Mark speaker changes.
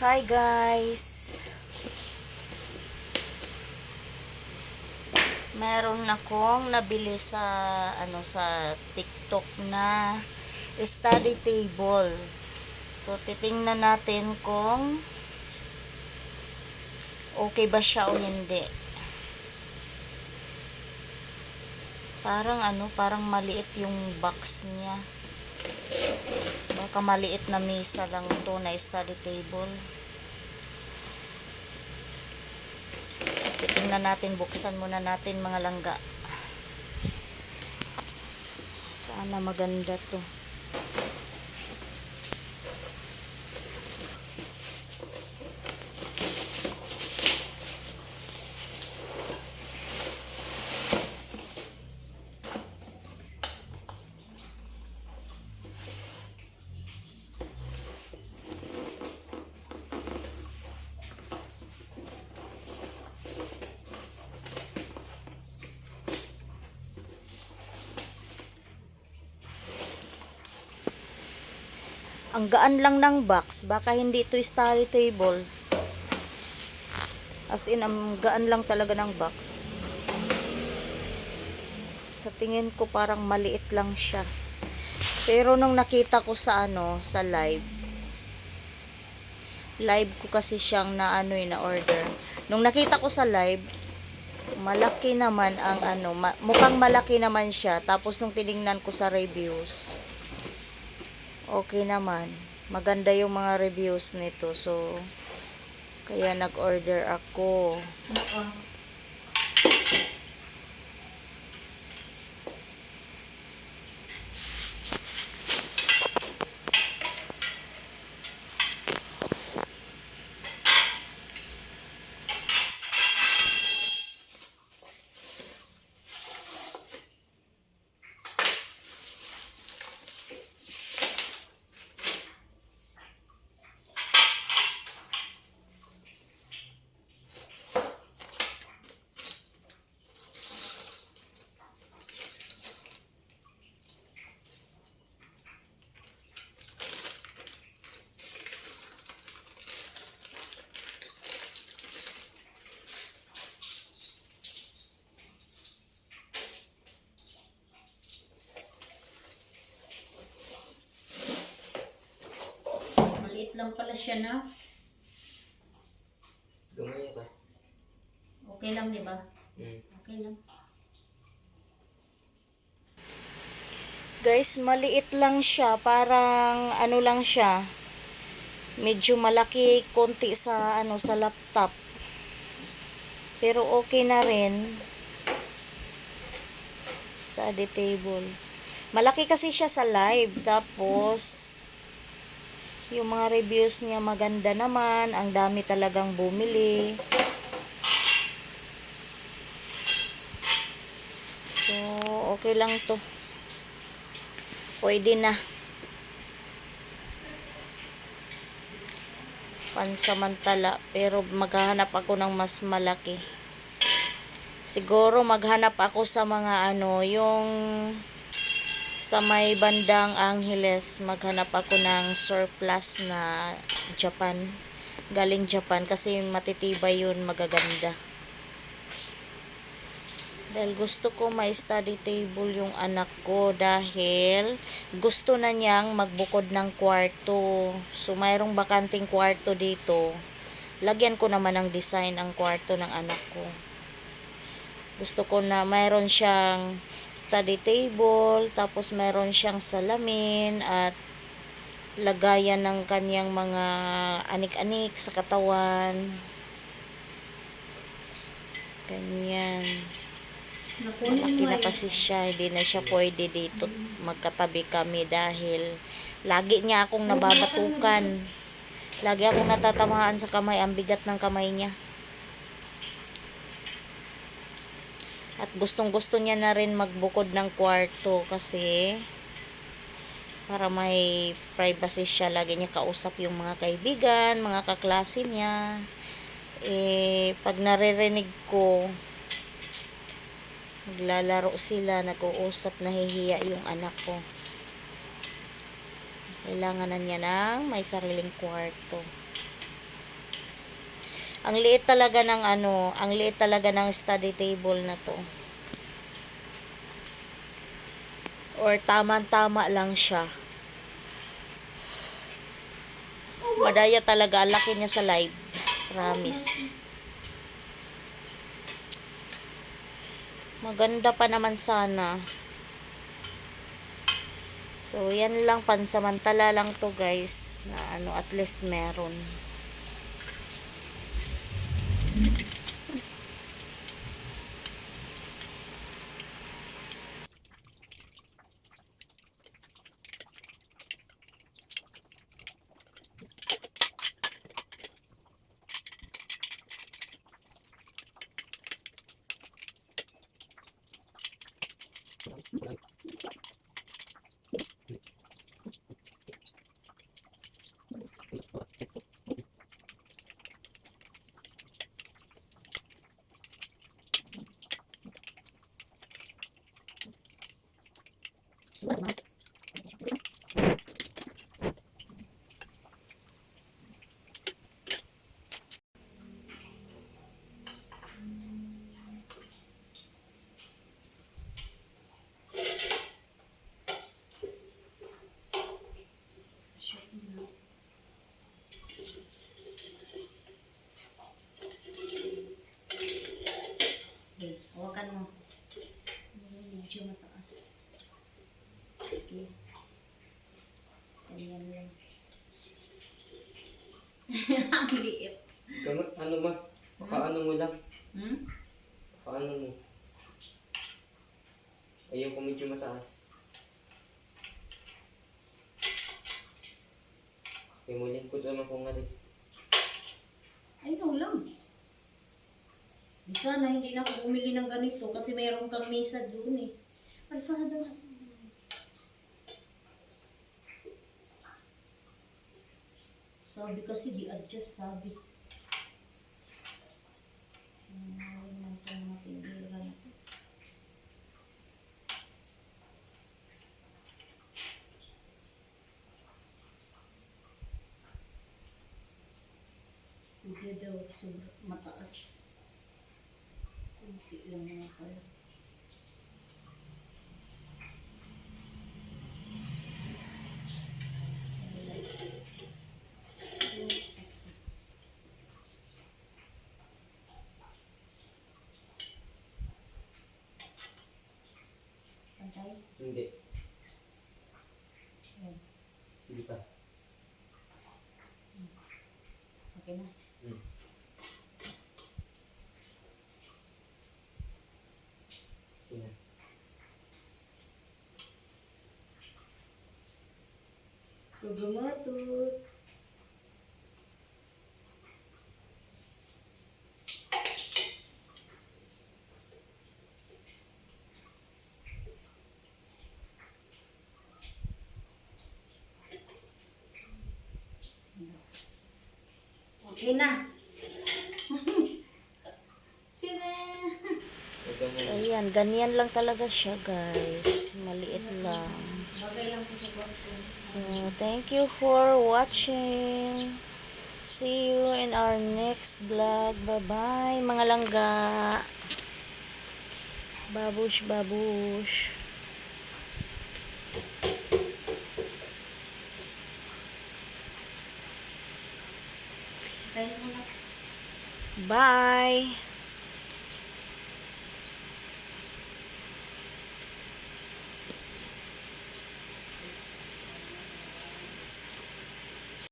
Speaker 1: Hi guys. Meron akong nabili sa ano sa TikTok na study table. So titingnan natin kung okay ba siya o hindi. Parang ano, parang maliit yung box niya. Baka maliit na mesa lang to na study table. So, titingnan natin, buksan muna natin mga langga. Sana maganda to. Ang gaan lang ng box, baka hindi to study table. As in, ang gaan lang talaga ng box. Sa tingin ko parang maliit lang siya. Pero nung nakita ko sa ano, sa live, live ko kasi siyang na ano eh, na order. Nung nakita ko sa live, malaki naman ang ano, ma- mukhang malaki naman siya. Tapos nung tiningnan ko sa reviews, okay naman. Maganda yung mga reviews nito. So, kaya nag-order ako.
Speaker 2: Maliit lang pala siya na.
Speaker 3: Gamay ka.
Speaker 2: Okay lang, di ba?
Speaker 3: Hmm.
Speaker 2: Okay lang.
Speaker 1: Guys, maliit lang siya. Parang ano lang siya. Medyo malaki konti sa ano sa laptop. Pero okay na rin. Study table. Malaki kasi siya sa live. Tapos yung mga reviews niya maganda naman. Ang dami talagang bumili. So, okay lang to. Pwede na. Pansamantala. Pero maghahanap ako ng mas malaki. Siguro maghanap ako sa mga ano, yung sa may bandang Angeles, maghanap ako ng surplus na Japan. Galing Japan kasi matitibay yun, magaganda. Dahil gusto ko may study table yung anak ko dahil gusto na niyang magbukod ng kwarto. So, mayroong bakanting kwarto dito. Lagyan ko naman ng design ang kwarto ng anak ko. Gusto ko na mayroon siyang study table, tapos mayroon siyang salamin at lagayan ng kanyang mga anik-anik sa katawan. Ganyan. Malaki na
Speaker 2: eh.
Speaker 1: kasi siya, hindi na siya pwede dito magkatabi kami dahil lagi niya akong nababatukan. Lagi akong natatamaan sa kamay, ang bigat ng kamay niya. At gustong gusto niya na rin magbukod ng kwarto kasi para may privacy siya. Lagi niya kausap yung mga kaibigan, mga kaklase niya. Eh, pag naririnig ko, Naglalaro sila, nag-uusap, nahihiya yung anak ko. Kailangan na niya ng may sariling kwarto. Ang liit talaga ng ano, ang liit talaga ng study table na to. Or tama-tama lang siya. Madaya talaga, laki niya sa live. Promise. Maganda pa naman sana. So, yan lang, pansamantala lang to guys, na ano, at least meron.
Speaker 2: Okay, hawakan mo. Ayan, Medyo mataas. Okay. Ganyan lang. Ang liit.
Speaker 3: Gamot, ano ba? Paano mo lang?
Speaker 2: Hmm?
Speaker 3: Paano mo? Ayaw ko medyo mataas. Okay, muling ko naman kung nga rin.
Speaker 2: Ay, lang. Sana hindi na ako bumili ng ganito kasi mayroon kang mesa doon eh. Para sana daw. Sabi kasi di-adjust, sabi. Na. Hindi daw, sobra mataas. Kunti lang nga pala. Pantay?
Speaker 3: Hindi.
Speaker 2: Ayan.
Speaker 3: Sige pa.
Speaker 2: Okay na.
Speaker 3: Hmm. Tingnan.
Speaker 2: Gugumatut. Okay na. Sina.
Speaker 3: Ito mo.
Speaker 1: So, yan. Ganyan lang talaga siya, guys. Maliit lang. So, thank you for watching. See you in our next vlog. Bye-bye, mga langga. Babush, babush. Bye.